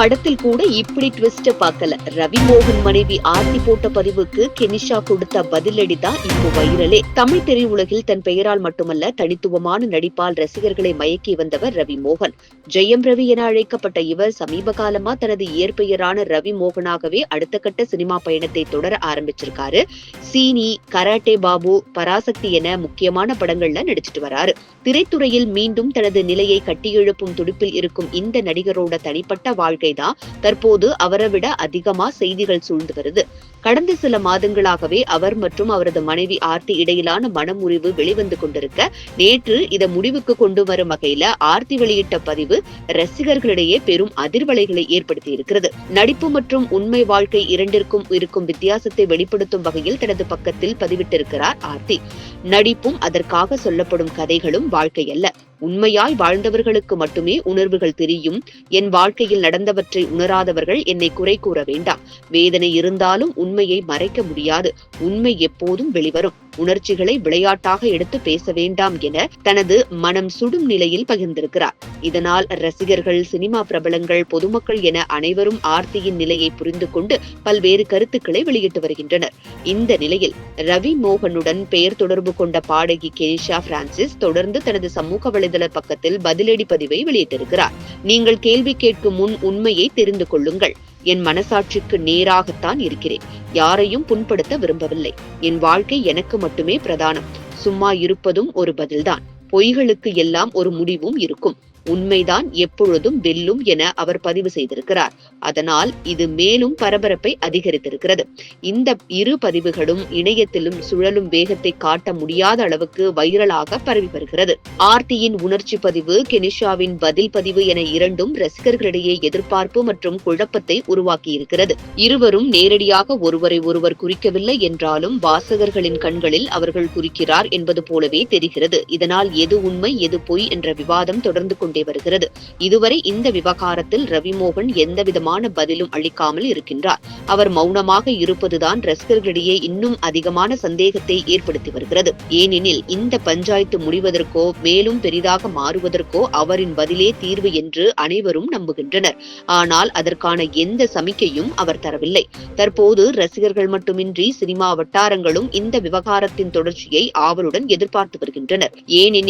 படத்தில் கூட இப்படி ட்விஸ்ட பார்க்கல. ரவி மோகன் மனைவி ஆர்த்தி போட்ட பதிவுக்கு கெனிஷா கொடுத்த பதிலடி தான் இப்போ வைரலே. தமிழ் திரையுலகில் தன் பெயரால் மட்டுமல்ல தனித்துவமான நடிப்பால் ரசிகர்களை மயக்கி வந்தவர் ரவி மோகன் ஜெயம் ரவி என அழைக்கப்பட்ட இவர் சமீப காலமா தனது இயற்பெயரான ரவி மோகனாகவே அடுத்த கட்ட சினிமா பயணத்தை தொடர ஆரம்பிச்சிருக்காரு. சீனி கராட்டே பாபு பராசக்தி என முக்கியமான படங்கள்ல நடிச்சிட்டு வராரு. திரைத்துறையில் மீண்டும் தனது நிலையை கட்டியெழுப்பும் துடிப்பில் இருக்கும் இந்த நடிகரோட தனிப்பட்ட வாழ்க்கை வாழ்க்கைதான் தற்போது அவரை விட அதிகமா செய்திகள் சூழ்ந்து வருது. கடந்த சில மாதங்களாகவே அவர் மற்றும் அவரது மனைவி ஆர்த்தி இடையிலான மனமுறிவு வெளிவந்து கொண்டிருக்க நேற்று இதை முடிவுக்கு கொண்டு வரும் வகையில ஆர்த்தி வெளியிட்ட பதிவு ரசிகர்களிடையே பெரும் அதிர்வலைகளை ஏற்படுத்தி இருக்கிறது. நடிப்பு மற்றும் உண்மை வாழ்க்கை இரண்டிற்கும் இருக்கும் வித்தியாசத்தை வெளிப்படுத்தும் வகையில் தனது பக்கத்தில் பதிவிட்டிருக்கிறார் ஆர்த்தி. நடிப்பும் அதற்காக சொல்லப்படும் கதைகளும் வாழ்க்கை அல்ல உண்மையாய் வாழ்ந்தவர்களுக்கு மட்டுமே உணர்வுகள் தெரியும். என் வாழ்க்கையில் நடந்தவற்றை உணராதவர்கள் என்னை குறை கூற வேண்டாம். வேதனை இருந்தாலும் உண்மையை மறைக்க முடியாது. உண்மை எப்போதும் வெளிவரும். உணர்ச்சிகளை விளையாட்டாக எடுத்து பேச வேண்டாம் என தனது மனம் சுடும் நிலையில் பகிர்ந்திருக்கிறார். இதனால் ரசிகர்கள் சினிமா பிரபலங்கள் பொதுமக்கள் என அனைவரும் ஆர்த்தியின் நிலையை புரிந்து கொண்டு பல்வேறு கருத்துக்களை வெளியிட்டு வருகின்றனர். இந்த நிலையில் ரவி மோகனுடன் பெயர் தொடர்பு கொண்ட பாடகி கெனிஷா பிரான்சிஸ் தொடர்ந்து தனது சமூக வலைதள பக்கத்தில் பதிலடி பதிவை வெளியிட்டிருக்கிறார். நீங்கள் கேள்வி கேட்கும் முன் உண்மையை தெரிந்து கொள்ளுங்கள். என் மனசாட்சிக்கு நேராகத்தான் இருக்கிறேன். யாரையும் புண்படுத்த விரும்பவில்லை. என் வாழ்க்கை எனக்கு மட்டுமே பிரதானம். சும்மா இருப்பதும் ஒரு பதில்தான். பொய்களுக்கு எல்லாம் ஒரு முடிவும் இருக்கும். உண்மைதான் எப்பொழுதும் வெல்லும் என அவர் பதிவு செய்திருக்கிறார். அதனால் இது மேலும் பரபரப்பை அதிகரித்திருக்கிறது. இந்த இரு பதிவுகளும் இணையத்திலும் சுழலும் வேகத்தை காட்ட முடியாத அளவுக்கு வைரலாக பரவி வருகிறது. ஆர்த்தியின் உணர்ச்சி பதிவு கெனிஷாவின் பதில் பதிவு என இரண்டும் ரசிகர்களிடையே எதிர்பார்ப்பு மற்றும் குழப்பத்தை உருவாக்கியிருக்கிறது. இருவரும் நேரடியாக ஒருவரை ஒருவர் குறிக்கவில்லை என்றாலும் வாசகர்களின் கண்களில் அவர்கள் குறிக்கிறார் என்பது போலவே தெரிகிறது. இதனால் எது உண்மை எது பொய் என்ற விவாதம் தொடர்ந்து கொண்டே வருகிறது. இதுவரை இந்த விவகாரத்தில் ரவிமோகன் எந்த விதமான பதிலும் அளிக்காமல் இருக்கின்றார். அவர் மௌனமாக இருப்பதுதான் ரசிகர்களிடையே இன்னும் அதிகமான சந்தேகத்தை ஏற்படுத்தி வருகிறது. ஏனெனில் இந்த பஞ்சாயத்து முடிவதற்கோ மேலும் பெரிதாக மாறுவதற்கோ அவரின் பதிலே தீர்வு என்று அனைவரும் நம்புகின்றனர். ஆனால் அதற்கான எந்த சமிக்கையும் அவர் தரவில்லை. தற்போது ரசிகர்கள் மட்டுமின்றி சினிமா வட்டாரங்களும் இந்த விவகாரத்தின் தொடர்ச்சியை ஆவலுடன் எதிர்பார்த்து வருகின்றனர்.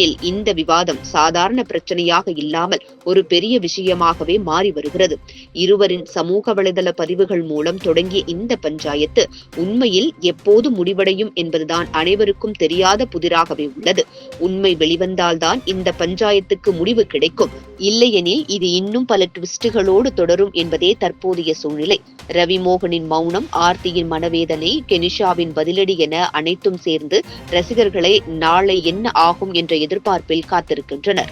ஏனெனில் இந்த விவாதம் சாதாரண பிரச்சனையாக இல்லாமல் ஒரு பெரிய விஷயமாகவே மாறி வருகிறது. இருவரின் சமூக வலைதள பதிவுகள் மூலம் தொடங்கிய இந்த பஞ்சாயத்து உண்மையில் எப்போது முடிவடையும் என்பதுதான் அனைவருக்கும் தெரியாத புதிராகவே உள்ளது. உண்மை வெளிவந்தால்தான் இந்த பஞ்சாயத்துக்கு முடிவு கிடைக்கும். இல்லையெனில் இது இன்னும் பல ட்விஸ்டுகளோடு தொடரும் என்பதே தற்போதைய சூழ்நிலை. ரவி மோகனின் மௌனம் ஆர்த்தியின் மனவேதனை கெனிஷாவின் பதிலடி என அனைத்தும் சேர்ந்து ரசிகர்களை நாளை என்ன ஆகும் என்ற எதிர்பார்ப்பில் காத்திருக்கின்றனர்.